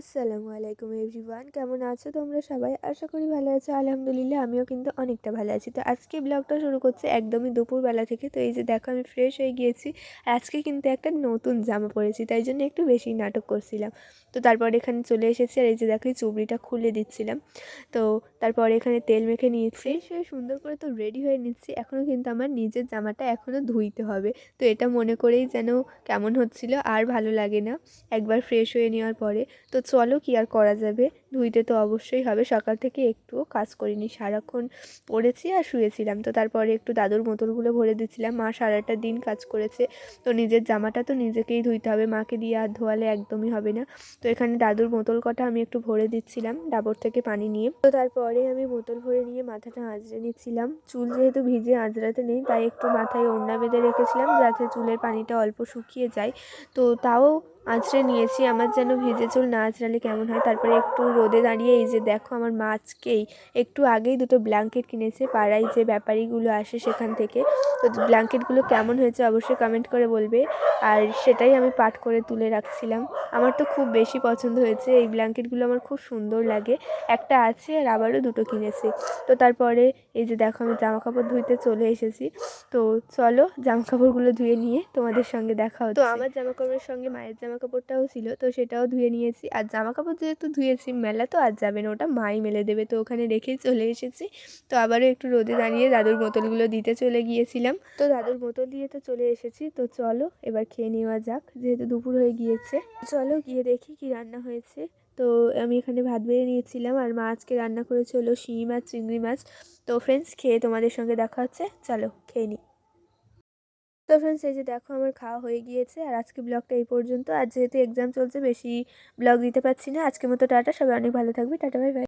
আসসালামু আলাইকুম এভরিওয়ান, কেমন আছো তোমরা সবাই? আশা করি ভালো আছো। আলহামদুলিল্লাহ, আমিও কিন্তু অনেকটা ভালো আছি। তো আজকে ব্লগটা শুরু করছে একদমই দুপুরবেলা থেকে। তো এই যে দেখো, আমি ফ্রেশ হয়ে গিয়েছি। আজকে কিন্তু একটা নতুন জামা পরেছি, তাই জন্য একটু বেশি নাটক করছিলাম। তো তারপর এখানে চলে এসেছি আর এই যে দেখো, এই চুবড়িটা খুলে দিচ্ছিলাম। তো তারপর এখানে তেল মেখে নিয়েছি। ফ্রেশ হয়ে সুন্দর করে তো রেডি হয়ে নিচ্ছি। এখনও কিন্তু আমার নিজের জামাটা এখনও ধুইতে হবে। তো এটা মনে করেই যেন কেমন হচ্ছিল, আর ভালো লাগে না। একবার ফ্রেশ হয়ে নেওয়ার পরে। তো চলো কি আর করা যাবে? ধুইতে তো অবশ্যই হবে। সকাল থেকে একটুও কাজ করিনি। সারাক্ষণ পড়েছি আর শুয়েছিলাম। তো তারপরে একটু দাদুর বোতলগুলো ভরে দিচ্ছিলাম মা সারাটা দিন কাজ করেছে। তো নিজের জামাটা তো নিজেকেই ধুইতে হবে। মাকে দিয়ে আর ধোয়ালে একদমই হবে না। তো এখানে দাদুর বোতল কটা আমি একটু ভরে দিচ্ছিলাম ডাবর থেকে পানি নিয়ে। তো তারপরে আমি বোতল ভরে নিয়ে মাথাটা আঁচড়ে নিচ্ছিলাম। চুল যেহেতু ভিজে আঁচড়াতে নেই, তাই একটু মাথায় ওড়না বেঁধে রেখেছিলাম যাতে চুলের পানিটা অল্প শুকিয়ে যায়। তো তাও আঁচড়ে নিয়েছি, আমার যেন ভিজে চুল না আঁচড়ালে কেমন হয়? তারপরে একটু রোদে দাঁড়িয়ে এই যে দেখো আমার মা আজকেই একটু আগেই দুটো ব্ল্যাঙ্কেট কিনেছে, পাড়ায় যে ব্যাপারীগুলো আসে সেখান থেকে। তো ব্ল্যাঙ্কেটগুলো কেমন হয়েছে অবশ্যই কমেন্ট করে বলবে। আর সেটাই আমি পাট করে তুলে রাখছিলাম। আমার তো খুব বেশি পছন্দ হয়েছে, এই ব্ল্যাঙ্কেটগুলো আমার খুব সুন্দর লাগে। একটা আছে আর আবারও দুটো কিনেছি। তো তারপরে এই যে দেখো আমি জামা কাপড় ধুইতে চলে এসেছি। তো চলো জামা কাপড়গুলো ধুয়ে নিয়ে তোমাদের সঙ্গে দেখা হতো আমার জামা কাপড়ের সঙ্গে মায়ের জামা কাপড়টাও ছিল তো সেটাও ধুয়ে নিয়েছি। আর জামা কাপড় যেহেতু ধুয়েছি মেলা তো আর যাবে না ওটা মাই মেলে দেবে তো ওখানে রেখেই চলে এসেছি। তো আবারও একটু রোদে দাঁড়িয়ে দাদুর বোতলগুলো দিতে চলে গিয়েছিলাম। তো দাদুর বোতল দিয়ে তো চলে এসেছি তো চলো এবার খেয়ে নেওয়া যাক যেহেতু দুপুর হয়ে গিয়েছে। চলো গিয়ে দেখি কি রান্না হয়েছে। তো আমি এখানে ভাত বেড়ে নিয়েছিলাম আর মা আজকে রান্না করেছে হলো শিঙি মাছ, চিংড়ি মাছ। তো ফ্রেন্ডস খেয়ে তোমাদের সঙ্গে দেখা হচ্ছে। চলো, খেয়ে নিই। তো ফ্রেন্ডস এই যে দেখো আমার খাওয়া হয়ে গিয়েছে আর আজকে ব্লগটা এই পর্যন্ত। আর যেহেতু এক্সাম চলছে, বেশি ব্লগ দিতে পারছি না। আজকে মতো টাটা, সবাই অনেক ভালো থাকবে। টাটা ভাই